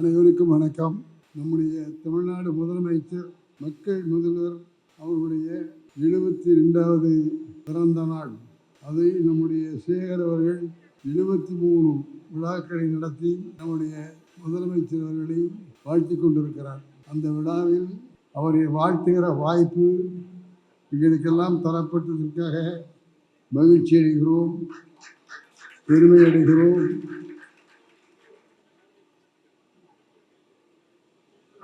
அனைவருக்கும் வணக்கம். நம்முடைய தமிழ்நாடு முதலமைச்சர் மக்கள் முதல்வர் அவர்களுடைய எழுபத்தி ரெண்டாவது பிறந்த நாள். அதை நம்முடைய சேகர் அவர்கள் எழுபத்தி மூணு விழாக்களை நடத்தி நம்முடைய முதலமைச்சர் அவர்களை வாழ்த்தி கொண்டிருக்கிறார். அந்த விழாவில் அவரை வாழ்த்துகிற வாய்ப்பு எங்களுக்கெல்லாம் தரப்பட்டதற்காக மகிழ்ச்சி அடைகிறோம் பெருமை அடைகிறோம்.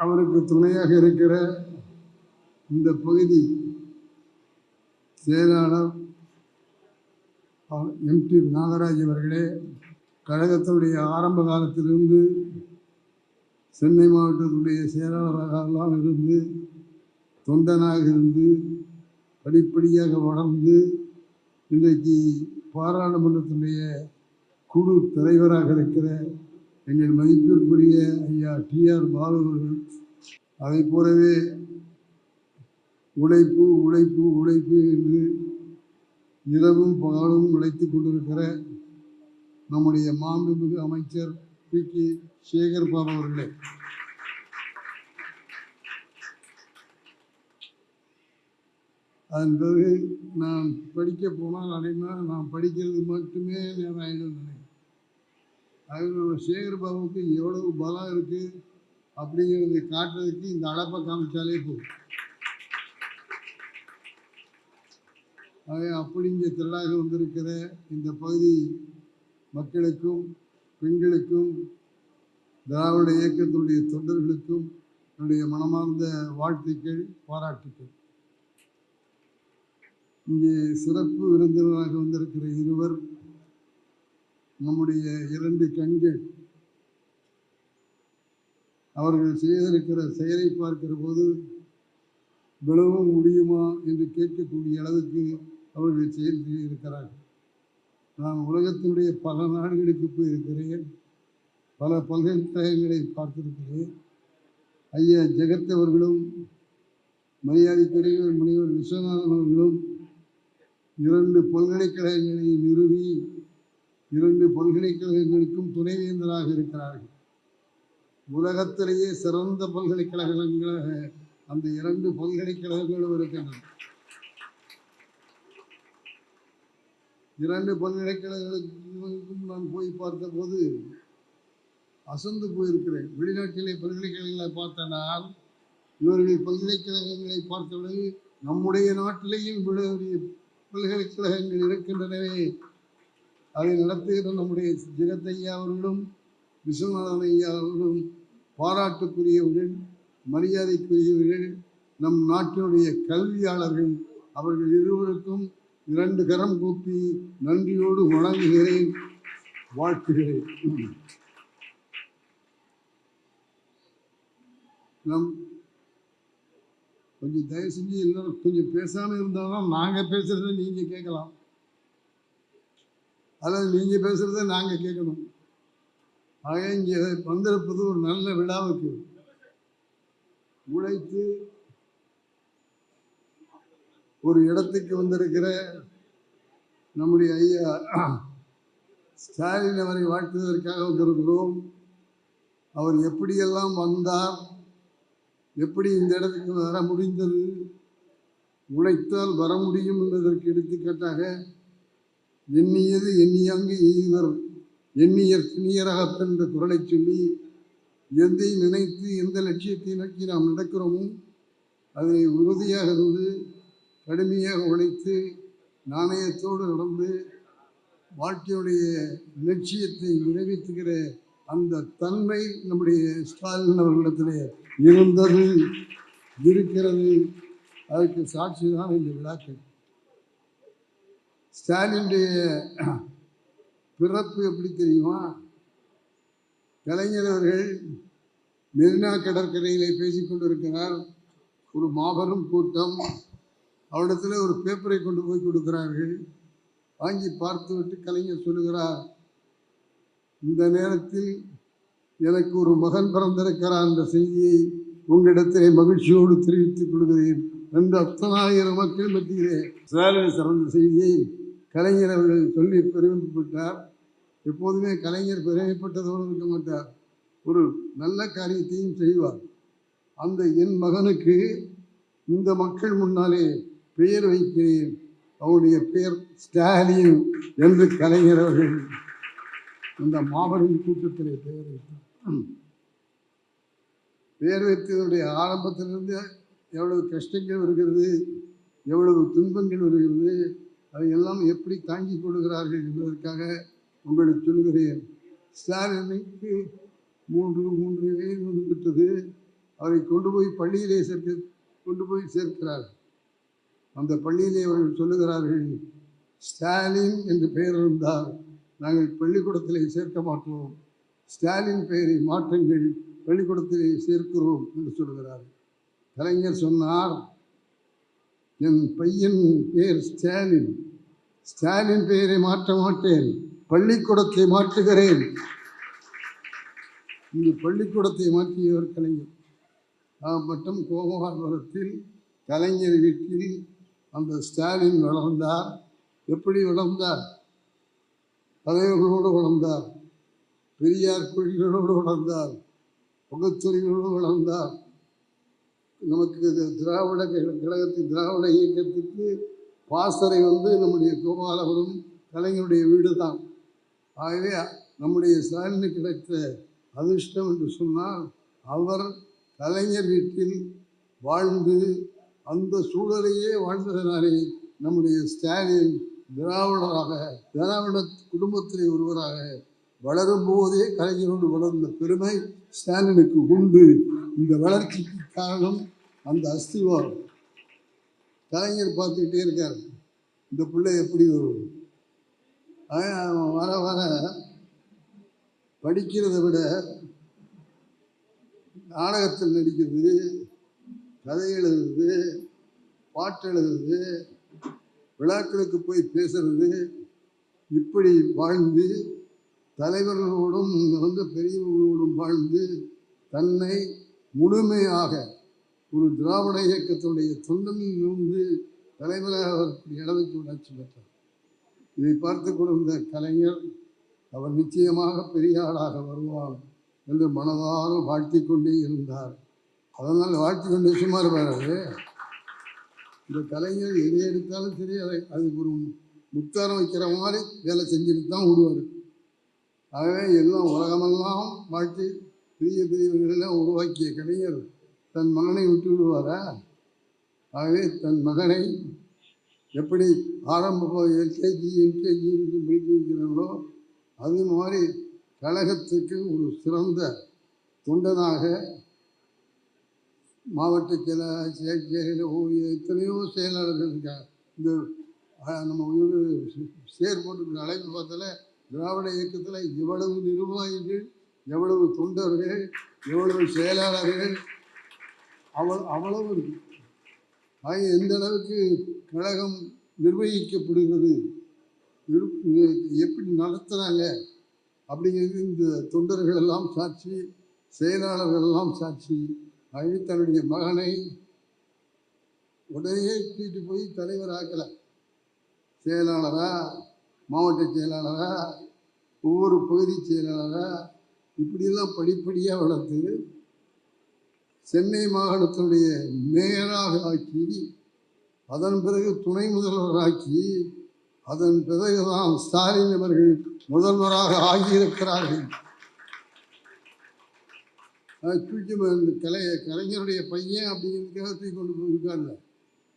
அவருக்கு துணையாக இருக்கிற இந்த பகுதி செயலாளர் எம்டி நாகராஜ் அவர்களே கழகத்தினுடைய ஆரம்ப காலத்திலிருந்து சென்னை மாவட்டத்துடைய செயலாளராக எல்லாம் இருந்து தொண்டனாக இருந்து படிப்படியாக வளர்ந்து இன்றைக்கு பாராளுமன்றத்தினுடைய குழு தலைவராக இருக்கிற எங்கள் மதிப்பிற்குரிய ஐயா டிஆர் பாலு அவர்கள். அதை போலவே உழைப்பு உழைப்பு உழைப்பு என்று இரவும் பகலும் உழைத்துக் கொண்டிருக்கிற நம்முடைய மாண்புமிகு அமைச்சர் பி. கே. சேகர் பாபு அவர்களே. அதன் பிறகு நான் படிக்க போனால் அனைவரும் நான் படிக்கிறது மட்டுமே நேரம் நினைக்கிறேன். அவங்களோட சேகர் பாபுக்கு எவ்வளவு பலம் இருக்கு அப்படிங்கிறத காட்டுறதுக்கு இந்த அழப்பை காமிச்சாலே போதும். அப்படி இங்கே திரளாக வந்திருக்கிற இந்த பகுதி மக்களுக்கும் பெண்களுக்கும் திராவிட இயக்கத்தினுடைய தொண்டர்களுக்கும் என்னுடைய மனமார்ந்த வாழ்த்துக்கள் பாராட்டுக்கள். இங்கே சிறப்பு விருந்தினராக வந்திருக்கிற இருவர் நம்முடைய இரண்டு கண்கள் அவர்கள் செய்திருக்கிற செயலை பார்க்கிற போது விழவும் முடியுமா என்று கேட்கக்கூடிய அளவுக்கு அவர்கள் செயல் செய்திருக்கிறார்கள் நான் உலகத்தினுடைய பல நாடுகளுக்கு போயிருக்கிறேன். பல பல்கலைக்கழகங்களை பார்த்திருக்கிறேன். ஐயா ஜெகத் அவர்களும் மரியாதைக்குரிய முனைவர் விஸ்வநாதன் அவர்களும் இரண்டு பல்கலைக்கழகங்களை நிறுவி இரண்டு பல்கலைக்கழகங்களுக்கும் துணைவேந்தராக இருக்கிறார்கள். உலகத்திலேயே சிறந்த பல்கலைக்கழகங்களாக அந்த இரண்டு பல்கலைக்கழகங்களும் இருக்கின்றன. இரண்டு பல்கலைக்கழகங்களுக்கும் நான் போய் பார்த்தபோது அசந்து போயிருக்கிறேன். வெளிநாட்டிலே பல்கலைக்கழகங்களை பார்த்தனால் இவர்கள் பல்கலைக்கழகங்களை பார்த்தபொழுது நம்முடைய நாட்டிலேயும் இவ்வளவு பல்கலைக்கழகங்கள் இருக்கின்றனவே அதை நடத்துகிற நம்முடைய ஜெகத்தையா அவர்களும் விஸ்வநாதன் ஐயா அவர்களும் பாராட்டுக்குரியவர்கள் மரியாதைக்குரியவர்கள் நம் நாட்டினுடைய கல்வியாளர்கள். அவர்கள் இருவருக்கும் இரண்டு கரம் கூப்பி நன்றியோடு வணங்குகிறேன். வாழ்த்துகிறேன். நம் கொஞ்சம் தயவு செஞ்சு எல்லாரும் கொஞ்சம் பேசாமல் இருந்தால்தான் நாங்கள் பேசுகிறத நீங்கள் கேட்கலாம். அல்லது நீங்கள் பேசுகிறத நாங்கள் கேட்கணும். ஆக இங்கே வந்திருப்பது ஒரு நல்ல விழாவுக்கு. உழைத்து ஒரு இடத்துக்கு வந்திருக்கிற நம்முடைய ஐயா ஸ்டாலின் அவரை வாழ்த்துவதற்காக வந்திருக்கிறோம். அவர் எப்படியெல்லாம் வந்தார் எப்படி இந்த இடத்துக்கு வர முடிந்தது உழைத்தால் வர முடியும் என்பதற்கு எடுத்துக்காட்டாக எண்ணியது எண்ணியாங்கு எய்வர் எண்ணியர் திணியராக என்ற குரலை சொல்லி எதை நினைத்து எந்த லட்சியத்தை நோக்கி நாம் நடக்கிறோமோ அதை உறுதியாக இருந்து கடுமையாக உழைத்து நாணயத்தோடு நடந்து வாழ்க்கையுடைய லட்சியத்தை நிறைவேற்றுகிற அந்த தன்மை நம்முடைய ஸ்டாலின் அவர்களிடத்திலே இருந்தது இருக்கிறது. அதுக்கு சாட்சி தான் இந்த விழாக்கள். ஸ்டாலினுடைய பிறப்பு எப்படி தெரியுமா? கலைஞர் அவர்கள் மெரினா கடற்கரையிலே பேசிக்கொண்டிருக்கிறார் ஒரு மாபெரும் கூட்டம். அவரிடத்தில் ஒரு பேப்பரை கொண்டு போய் கொடுக்கிறார்கள். வாங்கி பார்த்துவிட்டு கலைஞர் சொல்லுகிறார் இந்த நேரத்தில் எனக்கு ஒரு மகன் பிறந்திருக்கிறார் என்ற செய்தியை உங்களிடத்திலே மகிழ்ச்சியோடு தெரிவித்துக் கொள்கிறேன் ரெண்டு அத்தனாயிரம் மக்கள் மத்தியிலே ஸ்டாலின் சிறந்த செய்தியை கலைஞர் அவர்கள் சொல்லி பெருமைப்பட்டார். எப்போதுமே கலைஞர் பெருமைப்பட்டதோடு இருக்க மாட்டார். ஒரு நல்ல காரியத்தையும் செய்வார். அந்த என் மகனுக்கு இந்த மக்கள் முன்னாலே பெயர் வைக்கிறேன். அவருடைய பெயர் ஸ்டாலின் என்று கலைஞர் அவர்கள் இந்த மாபெரும் கூட்டத்திலே பெயர் வைத்தார். பெயர் வைத்ததனுடைய ஆரம்பத்திலிருந்து எவ்வளவு கஷ்டங்கள் வருகிறது எவ்வளவு துன்பங்கள் வருகிறது அதையெல்லாம் எப்படி தாங்கிக் கொள்கிறார்கள் என்பதற்காக உங்களுக்கு சொல்கிறேன் ஸ்டாலினுக்கு மூன்று மூன்று வயது வந்துவிட்டது அவரை கொண்டு போய் பள்ளியிலே சேர்க்க கொண்டு போய் சேர்க்கிறார். அந்த பள்ளியிலே அவர்கள் சொல்லுகிறார்கள் ஸ்டாலின் என்று பெயர் இருந்தால் நாங்கள் பள்ளிக்கூடத்திலே சேர்க்க மாட்டோம். ஸ்டாலின் பெயரை மாற்றங்கள் பள்ளிக்கூடத்திலே சேர்க்கிறோம் என்று சொல்கிறார் கலைஞர் சொன்னார் என் பையன் பெயர் ஸ்டாலின். ஸ்டாலின் பெயரை மாற்ற மாட்டேன். பள்ளிக்கூடத்தை மாற்றுகிறேன். இந்த பள்ளிக்கூடத்தை மாற்றியவர் கலைஞர். நான் மட்டும் கோமகாபுரத்தில் கலைஞர் வீட்டில் அந்த ஸ்டாலின் வளர்ந்தார். எப்படி வளர்ந்தார்? தலைவர்களோடு வளர்ந்தார். பெரியார் கொள்கைகளோடு வளர்ந்தார். பகுத்தறிகளோடு வளர்ந்தார். நமக்கு இது திராவிட கழகத்தின் திராவிட இயக்கத்துக்கு பாசறை வந்து நம்முடைய கோபாலபுரம் கலைஞருடைய வீடு தான் ஆகவே நம்முடைய ஸ்டாலினுக்கு கிடைத்த அதிர்ஷ்டம் என்று சொன்னால் அவர் கலைஞர் வீட்டில் வாழ்ந்து அந்த சூழலையே வாழ்ந்ததனாலே நம்முடைய ஸ்டாலின் திராவிடராக திராவிட குடும்பத்திலே ஒருவராக வளரும் போதே கலைஞரோடு வளர்ந்த பெருமை ஸ்டாலினுக்கு உண்டு. இந்த வளர்ச்சிக்கு காரணம் அந்த அஸ்திவாரம். கலைஞர் பார்த்துக்கிட்டே இருக்கார். இந்த பிள்ளை எப்படி வரும்? வர வர. படிக்கிறதை விட நாடகத்தில் நடிக்கிறது கதை எழுதுறது பாட்டு எழுதுறது விழாக்களுக்கு போய் பேசுறது இப்படி வாழ்ந்து தலைவர்களோடும் இங்க பெரியவர்களோடும் வாழ்ந்து தன்னை முழுமையாக ஒரு திராவிட இயக்கத்துடைய தொண்டனில் இருந்து தலைவராக வரக்கூடிய அளவுக்கு உணர்ச்சி பெற்றார். இதை பார்த்து கொண்டிருந்த கலைஞர் அவர் நிச்சயமாக பெரிய ஆளாக வருவார் என்று மனதார வாழ்த்திக் கொண்டே இருந்தார். அதனால் வாழ்த்தி கொண்டே சுமார் வராது இந்த கலைஞர் எதை எடுத்தாலும் சரி அதை அதுக்கு ஒரு முத்தாரம் வைக்கிற மாதிரி வேலை செஞ்சுட்டு தான் விடுவார் ஆகவே எல்லாம் உலகமெல்லாம் வாழ்த்தி பெரிய பெரியவர்களெல்லாம் உருவாக்கிய கலைஞர் தன் மகனை விட்டு விடுவாரா? ஆகவே தன் மகனை எப்படி ஆரம்ப எல்கேஜி எம்கேஜி படிக்க அது மாதிரி கழகத்துக்கு ஒரு சிறந்த தொண்டனாக மாவட்ட செயல செயல ஓவிய எத்தனையோ செயலாளர்கள் இருக்காங்க. இந்த நம்ம உயிர் சேர் அழைப்பு பார்த்தாலே திராவிட இயக்கத்தில் எவ்வளவு நிர்வாகிகள் எவ்வளவு தொண்டர்கள் எவ்வளவு செயலாளர்கள் அவள் அவ்வளவு இருக்கு எந்த அளவுக்கு கழகம் நிர்வகிக்கப்படுகிறது எப்படி நடத்துகிறாங்க அப்படிங்கிறது இந்த தொண்டர்கள் எல்லாம் சாட்சி செயலாளர்கள் எல்லாம் சாட்சி. ஆகவே தன்னுடைய மகனை உடனே கூட்டிட்டு போய் தலைவராக்கலை. செயலாளராக செயலாளரா? மாவட்ட செயலாளராக ஒவ்வொரு பகுதி செயலாளராக இப்படியெல்லாம் படிப்படியாக வளர்த்து சென்னை மாகாணத்தினுடைய மேயராக ஆக்கி அதன் பிறகு துணை முதல்வராக்கி அதன் பிறகுதான் ஸ்டாலின் அவர்கள் முதல்வராக ஆகியிருக்கிறார்கள். கலை கலைஞருடைய பையன் அப்படிங்கிறதுக்காக தூக்கி கொண்டு போயிருக்காங்க.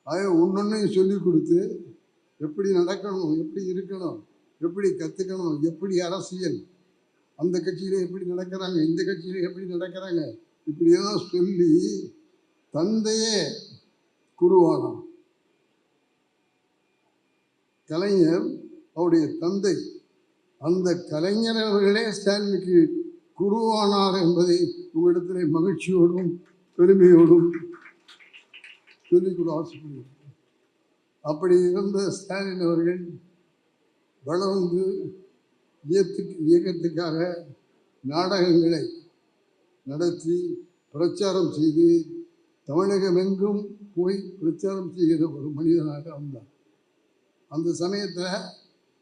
ஆக ஒன்றையும் சொல்லிக் கொடுத்து எப்படி நடக்கணும் எப்படி இருக்கணும் எப்படி கற்றுக்கணும் எப்படி அரசியல் அந்த கட்சியில் எப்படி நடக்கிறாங்க இந்த கட்சியில எப்படி நடக்கிறாங்க இப்படியெல்லாம் சொல்லி தந்தையே குருவானான் கலைஞர் அவருடைய தந்தை அந்த கலைஞர் அவர்களே ஸ்டாலினுக்கு குருவானார் என்பதை உங்களிடத்திலே மகிழ்ச்சியோடும் பெருமையோடும் சொல்லிக்கொள்ள ஆசைப்படுகிறேன். அப்படி இருந்த ஸ்டாலின் அவர்கள் வளர்ந்து இயத்துக்கு இயக்கத்துக்காக நாடகங்களை நடத்தி பிரச்சாரம் செய்து தமிழகமெங்கும் போய் பிரச்சாரம் செய்கிற ஒரு மனிதனாக வந்தார். அந்த சமயத்தில்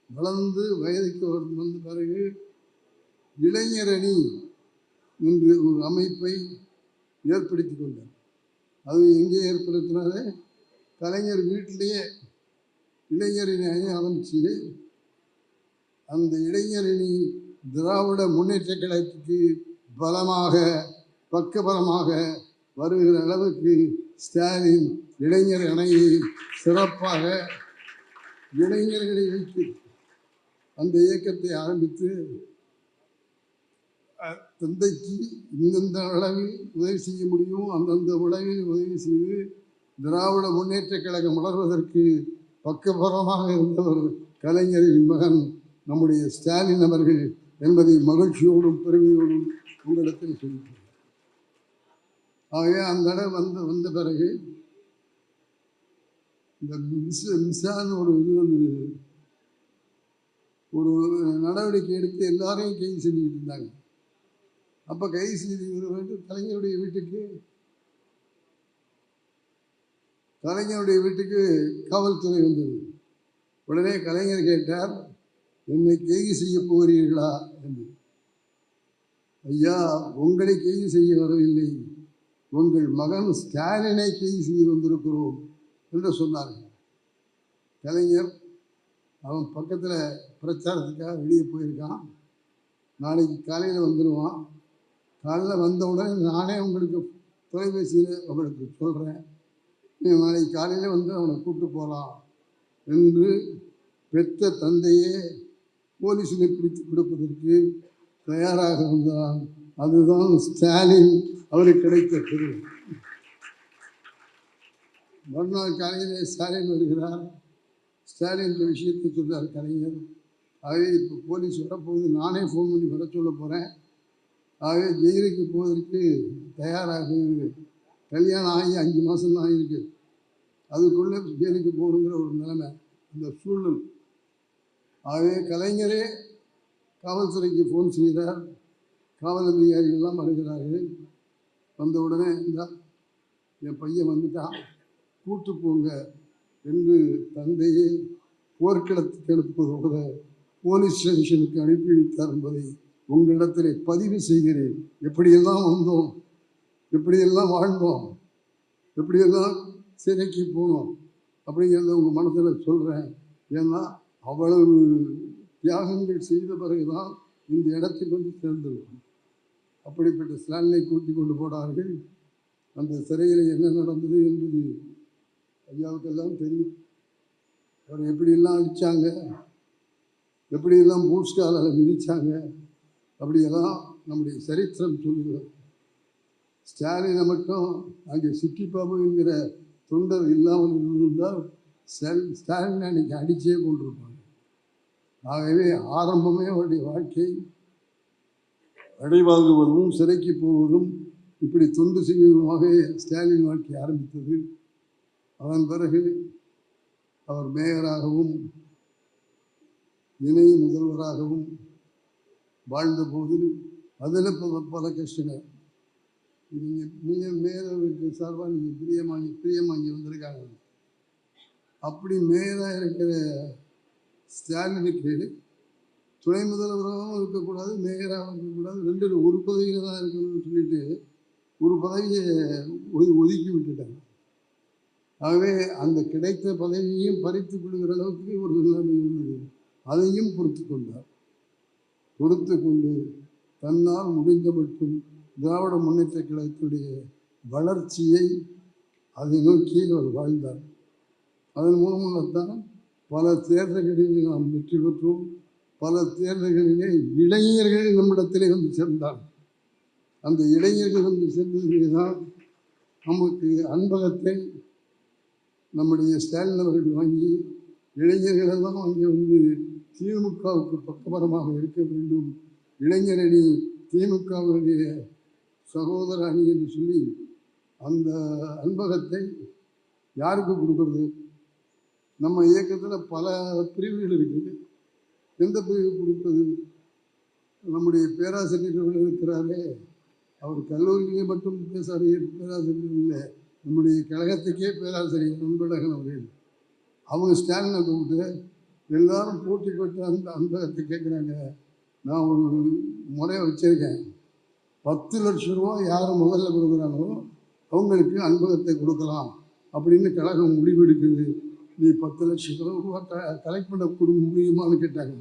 வளர்ந்து வயதுக்கு வந்த பிறகு இளைஞரணி என்று ஒரு அமைப்பை ஏற்படுத்தி கொண்டார். அது எங்கே ஏற்படுத்தினாரு? கலைஞர் வீட்டிலேயே இளைஞரணி அணி ஆரம்பித்து அந்த இளைஞரணி திராவிட முன்னேற்ற கழகத்துக்கு பலமாக பக்கபலமாக வருகிற அளவுக்கு ஸ்டாலின் இளைஞர் அணையை சிறப்பாக இளைஞர்களை வைத்து அந்த இயக்கத்தை ஆரம்பித்து தந்தைக்கு இந்தந்த அளவில் உதவி செய்ய முடியும் அந்தந்த உளவில் உதவி செய்து திராவிட முன்னேற்ற கழகம் வளர்வதற்கு பக்கபலமாக இருந்தவர் கலைஞரின் மகன் நம்முடைய ஸ்டாலின் அவர்கள் என்பதை மகிழ்ச்சியோடும் பெருமையோடும் உங்களிடத்தில் சொல்கிறேன். ஆகவே அந்த இடம் வந்த வந்த பிறகு இந்த மிஸ் மிஸ்ஸான ஒரு இது வந்து ஒரு நடவடிக்கை எடுத்து எல்லாரையும் கைது செஞ்சுக்கிட்டு இருந்தாங்க. அப்போ கைது செய்து இவர் வந்து கலைஞருடைய வீட்டுக்கு கலைஞருடைய வீட்டுக்கு காவல்துறை வந்தது. உடனே கலைஞர் கேட்டார் என்னை கைது செய்ய போகிறீர்களா? என்று. ஐயா உங்களை கைது செய்ய வரவில்லை. உங்கள் மகன் ஸ்டாலினை கைது செய்ய வந்திருக்கிறோம் என்று சொன்னார்கள். கலைஞர் அவன் பக்கத்தில் பிரச்சாரத்துக்காக வெளியே போயிருக்கான். நாளைக்கு காலையில் வந்துடுவான் காலையில் வந்த உடனே நானே உங்களுக்கு தொலைபேசியில் உங்களுக்கு சொல்கிறேன் நீங்கள் நாளைக்கு காலையில் வந்து அவனை கூப்பிட்டு போகலாம் என்று பெற்ற தந்தையே போலீஸில் பிடித்து கொடுப்பதற்கு தயாராக இருந்தான். அதுதான் ஸ்டாலின் அவருக்கு கிடைத்த பெரு. மறுநாள் காலையில் ஸ்டாலின் வருகிறார். ஸ்டாலின் இந்த விஷயத்தை சொல்கிறார் கலைஞர். ஆகவே இப்போ போலீஸ் வரப்போகுது. நானே ஃபோன் பண்ணி வர சொல்ல போகிறேன் ஆகவே ஜெயிலுக்கு போவதற்கு தயாராக கல்யாணம் ஆகி அஞ்சு மாதம் தான் ஆகியிருக்கு அதுக்குள்ளே ஜெயிலுக்கு போகணுங்கிற ஒரு நிலைமை அந்த சூழல் ஆகவே கலைஞரே காவல்துறைக்கு ஃபோன் செய்தார் காவல் அதிகாரிகள்லாம் வருகிறார்கள். வந்த உடனே இந்த என் பையன் வந்துட்டான் கூட்டு போங்க என்று தந்தையே போர்க்களத்துக்கு அனுப்புவதோட போலீஸ் ஸ்டேஷனுக்கு அனுப்பி வைத்தார் என்பதை உங்களிடத்தில் பதிவு செய்கிறேன். எப்படியெல்லாம் வந்தோம்? எப்படியெல்லாம் வாழ்ந்தோம். எப்படியெல்லாம் சிறைக்கு போனோம். அப்படிங்கிறத உங்கள் மனசில் சொல்கிறேன் ஏன்னா அவ்வளவு தியாகங்கள் செய்த பிறகுதான் இந்த இடத்துக்கு வந்து சேர்ந்துருக்கும் அப்படிப்பட்ட ஸ்டாலினை கூட்டி கொண்டு போனார்கள். அந்த சிறையில் என்ன நடந்தது என்பது ஐயாவுக்கெல்லாம் தெரியும். அவர் எப்படியெல்லாம் அடித்தாங்க எப்படியெல்லாம் பூட்ஸ்காலால் மிதித்தாங்க அப்படியெல்லாம் நம்முடைய சரித்திரம் சொல்லுகிறது. ஸ்டாலினை மட்டும் அங்கே சிட்டி பாபு என்கிற தொண்டர் இல்லாமல் இருந்திருந்தால் ஸ்டாலின் ஸ்டாலினை அன்னைக்கு அடிச்சே கொண்டிருப்பாங்க. ஆகவே ஆரம்பமே அவருடைய வாழ்க்கை. அடைவாங்குவதும் சிறைக்கு போவதும் இப்படி தொண்டு செய்வதுமாக ஸ்டாலின் வாழ்க்கை ஆரம்பித்தது. அதன் பிறகு அவர் மேயராகவும் இணை முதல்வராகவும் வாழ்ந்தபோது அதில் பல கஷ்டங்கள். நீங்கள் நீங்கள் மேயருக்கு சார்பாக நீங்கள் பிரியமாங்கி பிரியமாங்கி வந்திருக்காங்க. அப்படி மேயராக இருக்கிற ஸ்டாலினுக்கு துணை முதல்வராகவும் இருக்கக்கூடாது மேயராகவும் இருக்கக்கூடாது. ரெண்டு ஒரு பதவியில் தான் இருக்கணும்னு சொல்லிட்டு ஒரு பதவியை ஒது- ஒதுக்கி விட்டுட்டாங்க. ஆகவே அந்த கிடைத்த பதவியையும் பறித்து கொள்கிற அளவுக்கு ஒரு நிலைமை இருந்தது. அதையும் பொறுத்து கொண்டார். பொறுத்து கொண்டு தன்னால் முடிந்த மட்டும் திராவிட முன்னேற்ற கழகத்தினுடைய வளர்ச்சியை அதை நோக்கி அவர் வாழ்ந்தார். அதன் மூலமாகத்தான் பல தேர்தல்களில் நாம் வெற்றி பெற்றோம். பல தேர்தல்களிலே இளைஞர்கள் நம்மிடத்திலே வந்து சேர்ந்தார். அந்த இளைஞர்கள் வந்து சேர்ந்ததிலே தான் நமக்கு அன்பகத்தை நம்முடைய ஸ்டாலின் அவர்கள் வாங்கி இளைஞர்களெல்லாம் அங்கே வந்து திமுகவுக்கு பக்கபரமாக இருக்க வேண்டும். இளைஞரணி திமுகவுடைய சகோதர அணி என்று சொல்லி அந்த அன்பகத்தை யாருக்கு கொடுக்கறது? நம்ம இயக்கத்தில் பல பிரிவுகள் இருக்குது. எந்த பிரிவு கொடுப்பது நம்முடைய பேராசிரியர்கள் இருக்கிறாரே அவர் கல்லூரியிலே மட்டும் பேசாரியர் பேராசிரியர் இல்லை. நம்முடைய கழகத்துக்கே பேராசிரியர் அன்பழகன் அவர்கள். அவங்க ஸ்டாலினை கூப்பிட்டு எல்லாரும் போட்டி போட்டு அந்த அன்பகத்தை கேட்குறாங்க நான் ஒரு முறையை வச்சுருக்கேன். பத்து லட்சம் ரூபா யார் முதல்ல கொடுக்குறாங்களோ அவங்களுக்கு அன்பகத்தை கொடுக்கலாம் அப்படின்னு கழகம் முடிவெடுக்குது. நீ பத்து லட்சம் ரூபா க கலெக்ட் பண்ண கொடு முடியுமான்னு கேட்டாங்க.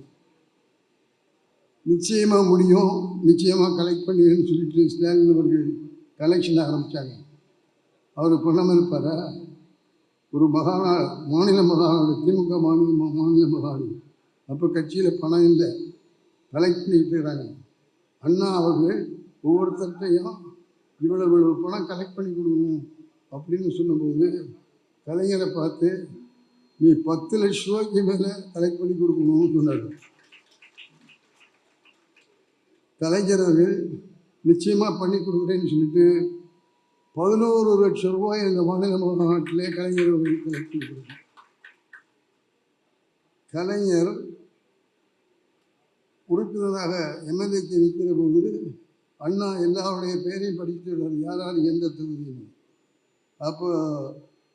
நிச்சயமாக முடியும். நிச்சயமாக கலெக்ட் பண்ணுன்னு சொல்லிட்டு ஸ்டாலின் அவர்கள் கலெக்ஷன் ஆரம்பித்தாங்க அவர் பண்ணாமல் இருப்பாரா? ஒரு மகாநா மாநில மகாநாடு திமுக மாநில மாநில மகாநாடு அப்போ கட்சியில் பணம் இல்லை. கலெக்ட் பண்ணிக்கிட்டு இருக்கிறாங்க. அண்ணா அவர்கள் ஒவ்வொருத்தர்கிட்டையும் இவ்வளவு இவ்வளவு பணம் கலெக்ட் பண்ணி கொடுக்கணும் அப்படின்னு சொன்னபோது கலைஞரை பார்த்து நீ பத்து லட்ச ரூபாய்க்கு மேலே கலெக்ட் பண்ணி கொடுக்கணும்னு சொன்னார். கலைஞர் அவர்கள் நிச்சயமாக பண்ணி கொடுக்குறேன்னு சொல்லிட்டு பதினோரு லட்சம் ரூபாய் இந்த மாநில மாநாட்டிலே கலைஞர் அவர்கள் கலெக்ட் பண்ணி கொடுக்கணும் கலைஞர் உறுப்பினராக எம்எல்ஏக்கு நிற்கிற போது அண்ணா எல்லாருடைய பேரையும் படிச்சுட்டார் யார் யார் எந்த தொகுதின்னு அப்போ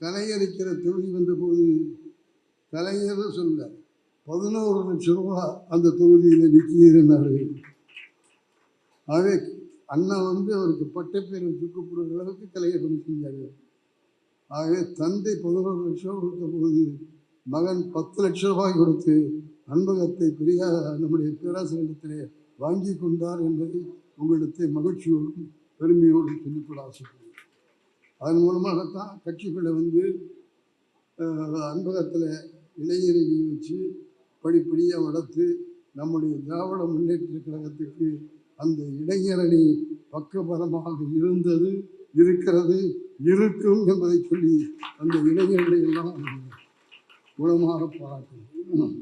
கலைஞர் தொகுதி தொகுதி வந்தபோது கலைஞர் சொல்ல பதினோரு லட்சம் ரூபா அந்த தொகுதியில் நிற்கிறார்கள் ஆகவே அண்ணா வந்து அவருக்கு பட்டப்பேரை தூக்கப்படுற அளவுக்கு தலையை பணி செஞ்சார். ஆகவே தந்தை பதினோரு லட்சம் கொடுத்த போது மகன் பத்து லட்சம் ரூபாய் கொடுத்து அன்பகத்தை பெரியார் நம்முடைய பேராசிரியத்திலே வாங்கி கொண்டார் என்பதை உங்களிடத்தை மகிழ்ச்சியோடும் பெருமையோடும் சொல்லிக்கொள்ள ஆசைப்படுகிறேன் அதன் மூலமாகத்தான் கட்சிகளை வந்து அன்பகத்தில் இளைஞரை வச்சு படிப்படியாக வளர்த்து நம்முடைய திராவிட முன்னேற்ற கழகத்துக்கு அந்த இளைஞரணி பக்கபலமாக இருந்தது இருக்கிறது இருக்கும் என்பதை சொல்லி அந்த இளைஞர்களை எல்லாம் குணமாக பாராட்டணும்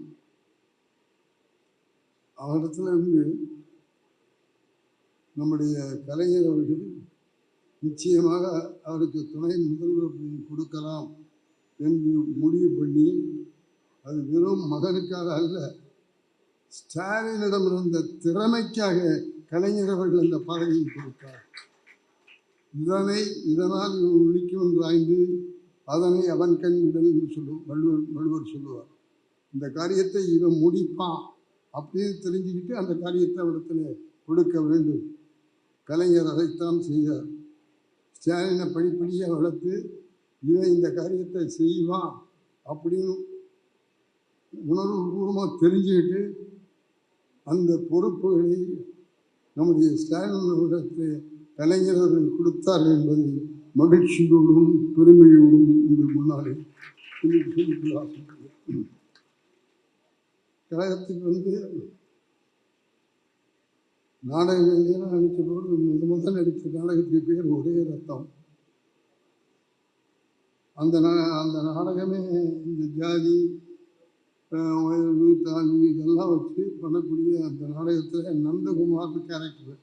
அவரிடத்துல இருந்து நம்முடைய கலைஞர் அவர்கள் நிச்சயமாக அவருக்கு துணை முதல்வர் கொடுக்கலாம் என்று முடிவு பண்ணி அது வெறும் மகனுக்காக அல்ல ஸ்டாலினிடம் இருந்த திறமைக்காக கலைஞர் அவர்கள் அந்த பதவியை கொடுத்தார். இதனை இதனால் இவன் ஒழிக்கும் என்றாய்ந்து அதனை அவன் கண் விடல் என்று சொல்லு வள்ளுவர் வள்ளுவர் சொல்லுவார். இந்த காரியத்தை இவன் முடிப்பான் அப்படின்னு தெரிஞ்சுக்கிட்டு அந்த காரியத்தை அவரிடத்தில் கொடுக்க வேண்டும். கலைஞர் அதைத்தான் செய்தார். ஸ்டாலினை படிப்படியாக வளர்த்து இவன் இந்த காரியத்தை செய்வான் அப்படின்னு உணர்வு பூர்வமாக தெரிஞ்சுக்கிட்டு அந்த பொறுப்புகளை நம்முடைய ஸ்டாலின் அவரிடத்தில் கலைஞர் அவர்கள் கொடுத்தார்கள் என்பதை மகிழ்ச்சியோடும் பெருமையோடும் உங்கள் முன்னாலே கழகத்துக்கு வந்து நாடகங்கள்லாம் நடித்த போது முத முதல் நடித்த நாடகத்துக்கு பேர் ஒரே ரத்தம். அந்த நா- அந்த நாடகமே இந்த ஜாதி உயர்வு தாழ்வு இதெல்லாம் வச்சு பண்ணக்கூடிய அந்த நாடகத்தில் நந்தகுமார்னு கேரக்டர்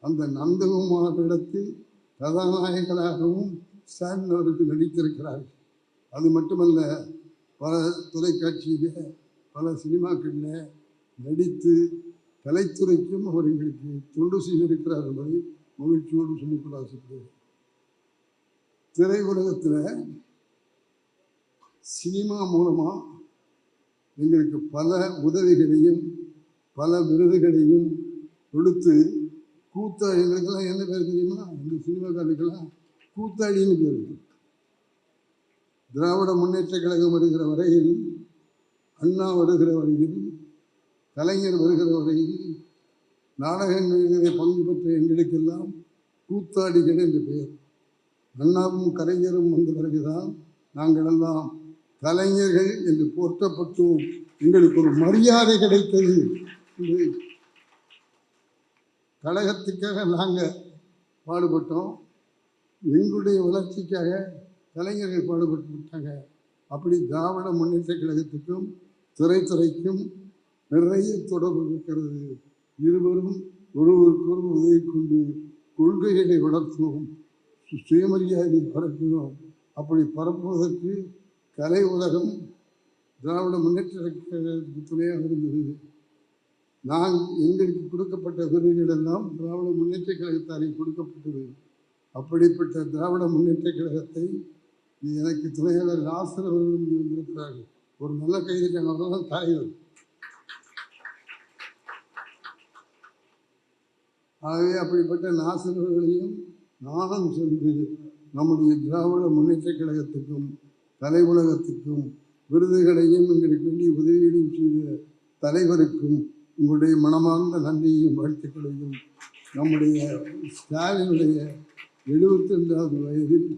அந்த நந்தகுமார் இடத்தில் கதாநாயகனாகவும் ஸ்டாலின் அவருக்கு நடித்திருக்கிறார். அது மட்டுமல்ல பல தொலைக்காட்சியில் பல சினிமாக்களில் நடித்து கலைத்துறைக்கும் அவர் எங்களுக்கு தொண்டு செய்திருக்கிறார் என்பதை மகிழ்ச்சியோடு சொல்லிக்கொள்ள ஆசைப்படுகிறேன் திரையுலகத்தில் சினிமா மூலமாக எங்களுக்கு பல உதவிகளையும் பல விருதுகளையும் கொடுத்து கூத்தா எங்களுக்கெல்லாம் என்ன பேர் தெரியுமா? இந்த சினிமாக்காரனுக்கெல்லாம் கூத்தாடின்னு பேர் திராவிட முன்னேற்ற கழகம் வருகிற வரையில் அண்ணா வருகிற வரையில் கலைஞர் வருகிற வரையில் நாடகங்களிலே பங்கு பெற்ற எங்களுக்கெல்லாம் கூத்தாடிகள் என்று பெயர். அண்ணாவும் கலைஞரும் வந்த பிறகுதான் நாங்களெல்லாம் கலைஞர்கள் என்று போற்றப்பட்டோம். எங்களுக்கு ஒரு மரியாதை கிடைத்தது என்று கழகத்துக்காக நாங்கள் பாடுபட்டோம். எங்களுடைய வளர்ச்சிக்காக கலைஞர்கள் பாடுபட்டு விட்டாங்க. அப்படி திராவிட முன்னேற்ற கழகத்துக்கும் துறைத்துறைக்கும் நிறைய தொடர்பு இருக்கிறது. இருவரும் ஒருவருக்கொரு உதவி கொண்டு கொள்கைகளை வளர்த்துவோம் சுயமரியாதை பரப்பினோம். அப்படி பரப்புவதற்கு கலை உலகம் திராவிட முன்னேற்ற கழகத்துக்கு துணையாக இருந்தது. நான் எங்களுக்கு கொடுக்கப்பட்ட விருதுகள் எல்லாம் திராவிட முன்னேற்ற கழகத்தாலே கொடுக்கப்பட்டது. அப்படிப்பட்ட திராவிட முன்னேற்ற கழகத்தை எனக்கு துணையாக ஆசிரியர் இருந்திருக்கிறார்கள். ஒரு நல்ல கைதிக்கான அவர்தான் தலைவர் ஆகவே அப்படிப்பட்ட நாசர்களையும் நானும் சென்று நம்முடைய திராவிட முன்னேற்ற கழகத்துக்கும் கலை உலகத்துக்கும் விருதுகளையும் எங்களுக்கு வேண்டிய உதவிகளையும் செய்த தலைவருக்கும் உங்களுடைய மனமார்ந்த நன்றியையும் வாழ்த்துக்களையும் நம்முடைய ஸ்டாலினுடைய எழுபத்தி ரெண்டாவது வயதில்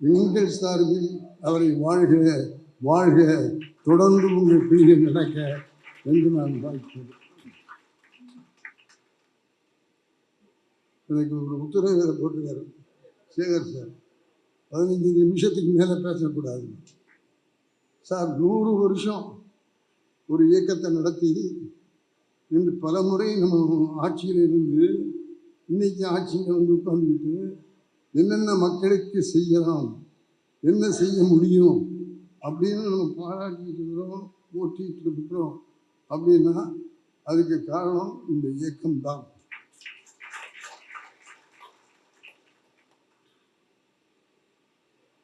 எங்கள் சார்பில் அவரை வாழ்க வாழ்க தொடர்ந்து உங்கள் பிள்ளைகள் நடக்க என்று நான் வாழ்க்கிறேன் எனக்கு ஒரு உத்தரவு வேறு போட்டிருக்காரு சேகர் சார். பதினஞ்சு நிமிஷத்துக்கு மேலே பேசக்கூடாது. சார் நூறு வருஷம் ஒரு இயக்கத்தை நடத்தி இன்று பல முறை நம்ம ஆட்சியில் இருந்து இன்றைக்கி ஆட்சியில் வந்து உட்காந்துக்கிட்டு என்னென்ன மக்களுக்கு செய்யலாம் என்ன செய்ய முடியும் அப்படின்னு நம்ம பாராட்டிட்டு இருக்கிறோம் போட்டிட்டு இருக்கிறோம் அப்படின்னா அதுக்கு காரணம் இந்த இயக்கம்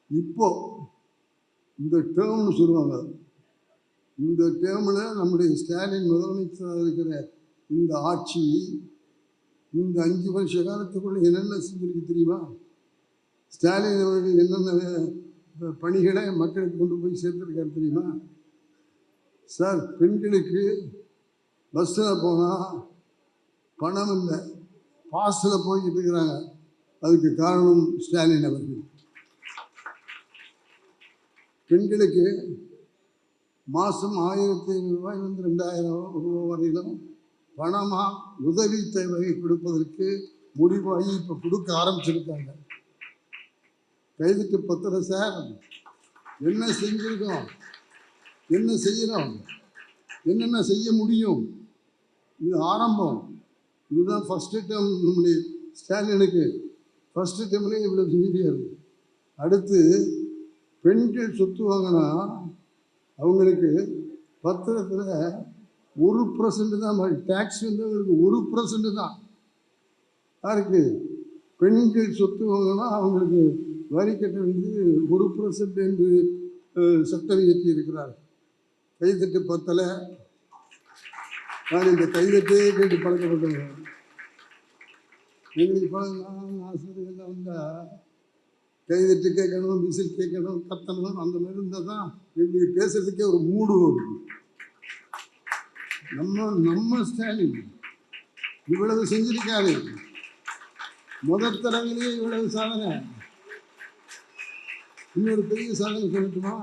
இப்போ இந்த டேர்ம்னு சொல்லுவாங்க. இந்த டேர்மில் நம்முடைய ஸ்டாலின் முதலமைச்சராக இருக்கிற இந்த ஆட்சி இந்த அஞ்சு வருஷ காலத்துக்குள்ள என்னென்ன செஞ்சிருக்கு தெரியுமா? ஸ்டாலின் அவர்கள் என்னென்ன பணிகளை மக்களுக்கு கொண்டு போய் சேர்த்துருக்காரு தெரியுமா? சார் பெண்களுக்கு பஸ்ஸில் போனால் பணம் இல்லை. பாஸில் போய்கிட்டு இருக்கிறாங்க. அதுக்கு காரணம் ஸ்டாலின் அவர்கள். பெண்களுக்கு மாதம் ஆயிரத்தி ஐநூறுரூவாயிலிருந்து ரெண்டாயிரம் ரூபாய் வரையிலும் பணமாக உதவி தேவை கொடுப்பதற்கு முடிவாகி இப்போ கொடுக்க ஆரம்பிச்சிருக்காங்க. கைதுக்கு பத்திர சார். என்ன செஞ்சிருக்கோம்? என்ன செய்கிறோம் என்னென்ன செய்ய முடியும்? இது ஆரம்பம். இதுதான் ஃபஸ்ட்டு டைம் நம்முடைய ஸ்டாலினுக்கு. ஃபஸ்ட்டு டைம்லேயே இவ்வளோ செஞ்சிருக்காரு அடுத்து பெண்கள் சொத்து வாங்கினா அவங்களுக்கு பத்திரத்தில் ஒரு பர்சன்ட் தான் டேக்ஸ் வந்து அவங்களுக்கு ஒரு பர்சன்ட் தான். யாருக்கு? பெண்கள் சொத்து வாங்கினா அவங்களுக்கு வரி கட்ட வந்து ஒரு பர்சன்ட் என்று சட்டம் இயற்றி இருக்கிறார். கைதட்டு பத்தலை. நான் இந்த கைதட்டே கேட்டு பழக்கப்பட்டவங்க? எங்களுக்கு பழக்கம் ஆசிரியர்கள் வந்தால் கைதட்டு கேட்கணும் விசில் கேட்கணும் கத்தணும் அந்த மாதிரி இருந்தால் தான் எங்களுக்கு பேசுறதுக்கே ஒரு மூடு வரும் நம்ம நம்ம ஸ்டாலின் இவ்வளவு செஞ்சிருக்காரு. முதல் தடவையிலேயே இவ்வளவு சாதனை. இன்னொரு பெரிய சாதனை சொல்லட்டுமா?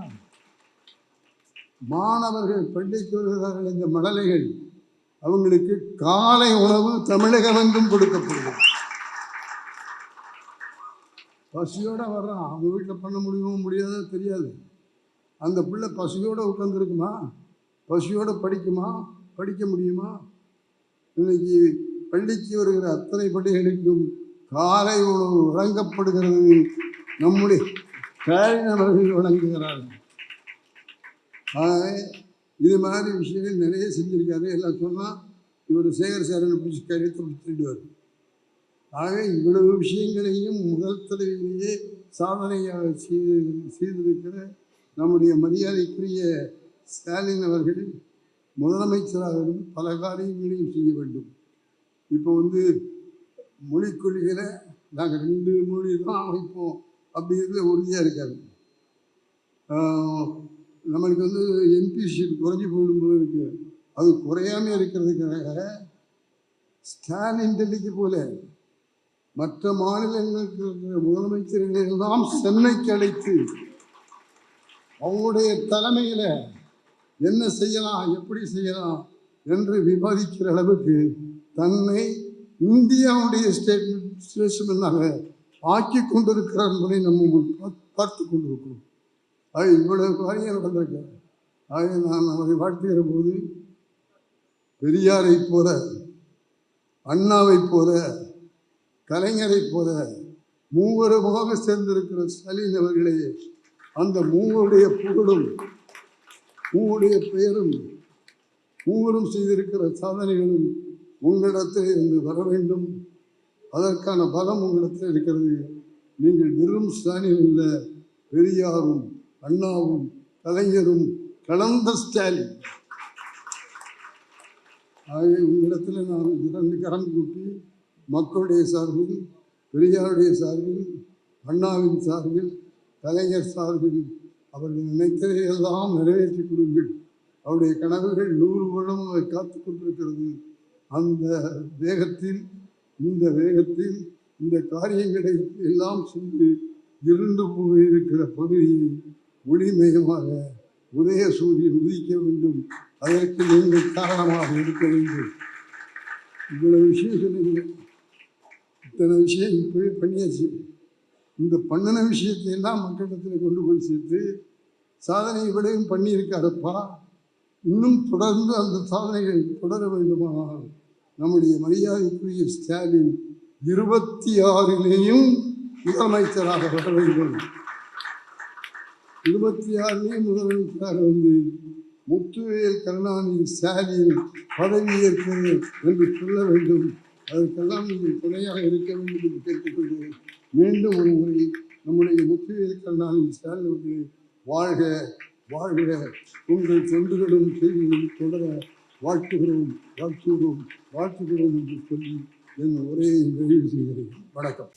மாணவர்கள் பள்ளிக்கு வருகிறார்கள் இந்த மடலைகள் அவங்களுக்கு காலை உணவு தமிழகமெங்கும் கொடுக்கப்படுகிறது. பசியோடு வர்றான். அவங்க வீட்டில் பண்ண முடியுமோ முடியாதோ தெரியாது. அந்த பிள்ளை பசியோடு உட்காந்துருக்குமா பசியோடு படிக்குமா? படிக்க முடியுமா? இன்னைக்கு பள்ளிக்கு வருகிற அத்தனை பள்ளிகளுக்கும் காலை உணவு வழங்கப்படுகிறது. நம்முடைய கலைஞர்கள் வழங்குகிறார்கள் ஆகவே இது மாதிரி விஷயங்கள் நிறைய செஞ்சிருக்காரு. எல்லாம் சொன்னால் இவர் சேகர் சேரனை பிடிச்சி கருத்து விட்டுடுவார் ஆக இவ்வளவு விஷயங்களையும் முதல் தடவையிலேயே சாதனையாக செய்து செய்திருக்கிற நம்முடைய மரியாதைக்குரிய ஸ்டாலின் அவர்கள் முதலமைச்சராக இருந்து பல காரியங்களையும் செய்ய வேண்டும். இப்போ வந்து மொழிக் கொள்கையில் நாங்கள் ரெண்டு மொழி தான் அமைப்போம் அப்படிங்கிறது உறுதியாக இருக்காது நம்மளுக்கு வந்து எம்பி சீட் குறைஞ்சி போயிடும் போது இருக்கு. அது குறையாமல் இருக்கிறதுக்காக ஸ்டாலின் டெல்லிக்கு போல மற்ற மாநிலங்களுக்கு இருக்கிற முதலமைச்சர்கள் எல்லாம் சென்னைக்கு அழைத்து அவங்களுடைய தலைமையில் என்ன செய்யலாம் எப்படி செய்யலாம் என்று விவாதிக்கிற அளவுக்கு தன்னை இந்தியாவுடைய ஸ்டேட்மெண்ட் ஆக்கி கொண்டிருக்கிறார் என்பதை நம்ம பார்த்து கொண்டிருக்கிறோம். அது இவ்வளவு காரியம் நடந்திருக்கு. ஆக நான் அவரை வாழ்த்துகிற போது பெரியாரை போல அண்ணாவை போல கலைஞரை போல மூவருமாக சேர்ந்திருக்கிற ஸ்டாலின் அவர்களே அந்த மூவருடைய புகழும் மூவருடைய பெயரும் மூவரும் செய்திருக்கிற சாதனைகளும் உங்களிடத்தில் இருந்து வர வேண்டும். அதற்கான பலம் உங்களிடத்தில் இருக்கிறது. நீங்கள் வெறும் ஸ்டாலின் இல்லை பெரியாரும் அண்ணாவும் கலைஞரும் கலந்த ஸ்டாலின். ஆகவே உங்களிடத்தில் நான் இரண்டு கரம் கூட்டி மக்களுடைய சார்பில் பெரியாருடைய சார்பில் அண்ணாவின் சார்பில் கலைஞர் சார்பில் அவர்கள் நினைத்ததையெல்லாம் நிறைவேற்றி கொடுங்கள். அவருடைய கனவுகள் நூறு வருடம் அதை காத்து கொண்டிருக்கிறது. அந்த வேகத்தில் இந்த வேகத்தில் இந்த காரியங்களை எல்லாம் செய்து இருண்டு போயிருக்கிற பகுதியை ஒளிமயமாக உதய சூரியன் உதிக்க வேண்டும். அதற்கு நீங்கள் காரணமாக இருக்க வேண்டும். இவ்வளவு விஷயம் சொன்னீங்க இத்தனை விஷயம் இப்போவே பண்ணியாச்சு. இந்த பண்ணின விஷயத்தை எல்லாம் மக்களிடத்தில் கொண்டு போய் சேர்த்து சாதனை விடையும் பண்ணியிருக்காரப்பா இன்னும் தொடர்ந்து அந்த சாதனைகள் தொடர வேண்டுமானால் நம்முடைய மரியாதைக்குரிய ஸ்டாலின் இருபத்தி ஆறிலேயும் முதலமைச்சராக வர வேண்டும். இருபத்தி ஆறிலேயும் முதலமைச்சராக வந்து முத்துவேல் கருணாநிதி ஸ்டாலின் பதவியேற்கிறது என்று சொல்ல வேண்டும். அதற்கெல்லாம் நீங்கள் துணையாக இருக்க வேண்டும் என்று கேட்டுக்கொண்டு மீண்டும் ஒரு முறை நம்முடைய முத்துவேல் கருணாநிதி ஸ்டாலின் அவர்கள் வாழ்க வாழ்க. உங்கள் தொண்டுகளும் செய்திகளும் தொடர வாழ்த்துகிறோம் வாழ்த்துகிறோம் வாழ்த்துகிறோம் என்று சொல்லி என் உரையை நிறைவு செய்கிறேன். வணக்கம்.